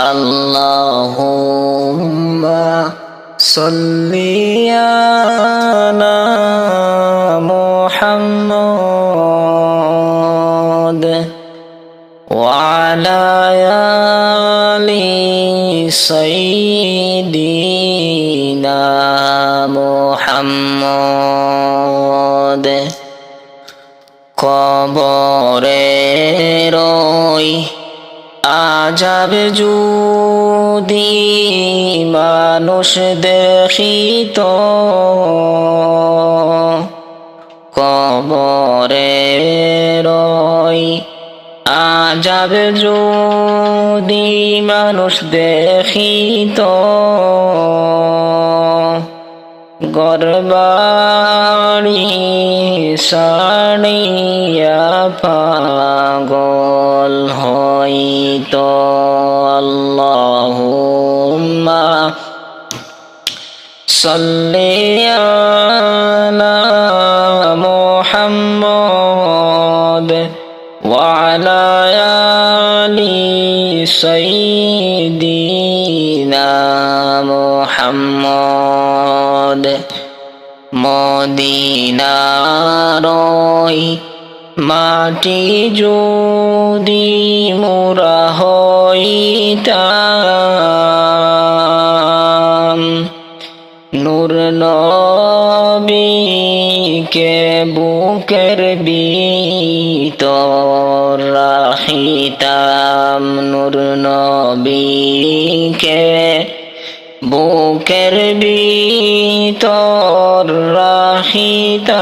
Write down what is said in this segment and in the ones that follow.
اللهم صل على محمد وعلى آل سيدنا محمد কবরে রই আজাব যদি মানুষ দেখিত কবরে রই। আজাব যদি মানুষ দেখিত গরবাড়ি সাড়িয়া পাগল হইত আল্লাহুম্মা সাল্লিয়ালা মুহাম্মদ ওয়ালা সঈদিনা মোহাম্মদ মদিনারই মাটি যদি মোরা হইতাম নূর নয় নবীকে বুকের ভিতর রাখিতাম নূর নবীকে বুকের ভিতর রাখিতাম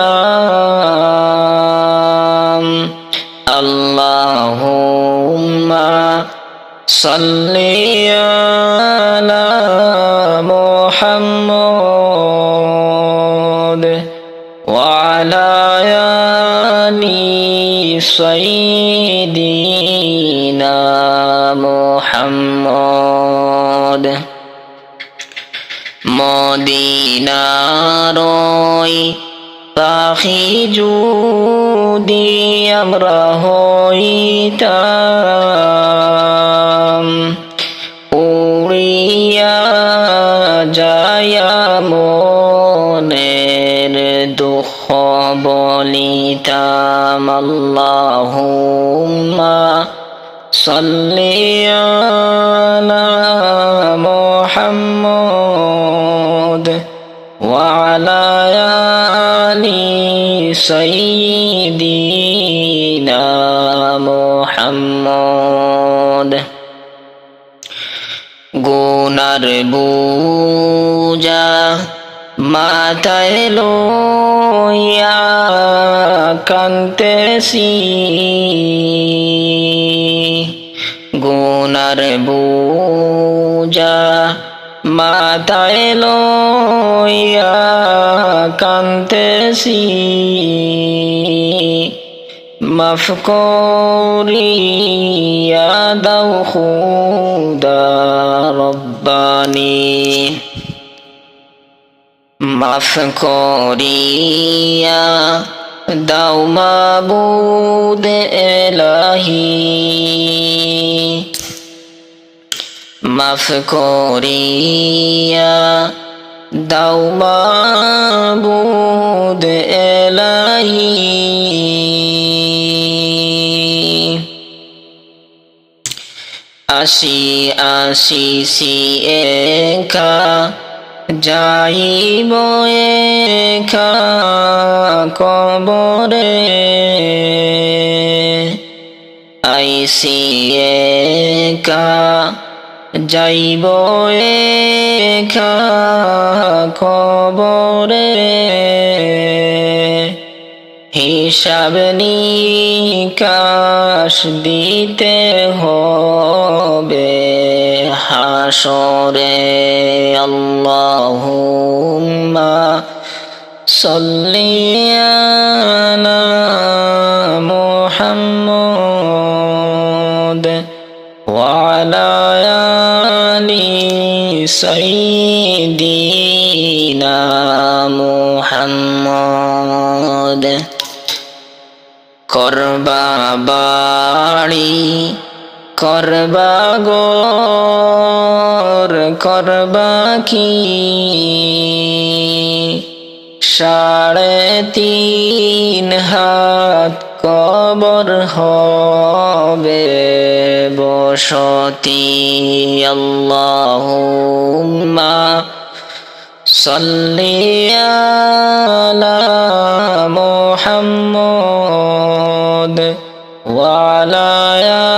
আল্লাহুম্মা সাল্লি আলা মুহাম্মদ سيدنا محمد মদিনারই পাখি যদি আমরা হইতাম মনের দুঃখ বলিতাম আল্লাহুম্মা সাল্লি আলা মুহাম্মদ وعلى آل سيدنا محمد গুনার বুজা মাথায় লইয়া কান্তেছি গুনার বুজা মাথায় লইয়া কান্তেছি মাফ করিয়া দাও খুদা রব্বানি। মাফ করিয়া দাও মাবুদ এলাহি। মাফ করিয়া দাও মাবুদ এলাহি। আসি আসি সি একা যাইব একা কবরে। আইসি একা যাইব একা কবরে। হিসাব নিকাশ দিতে হবে হাসরে আল্লাহুম্মা সাল্লি আলা মুহাম্মদ وعلى آل سيدنا محمد করবা বাড়ি করবা গোর করবা কি? সাড়ে তিন হাত কবর হবে বসতি আল্লাহ মোহাম্মদ ওয়ালায়া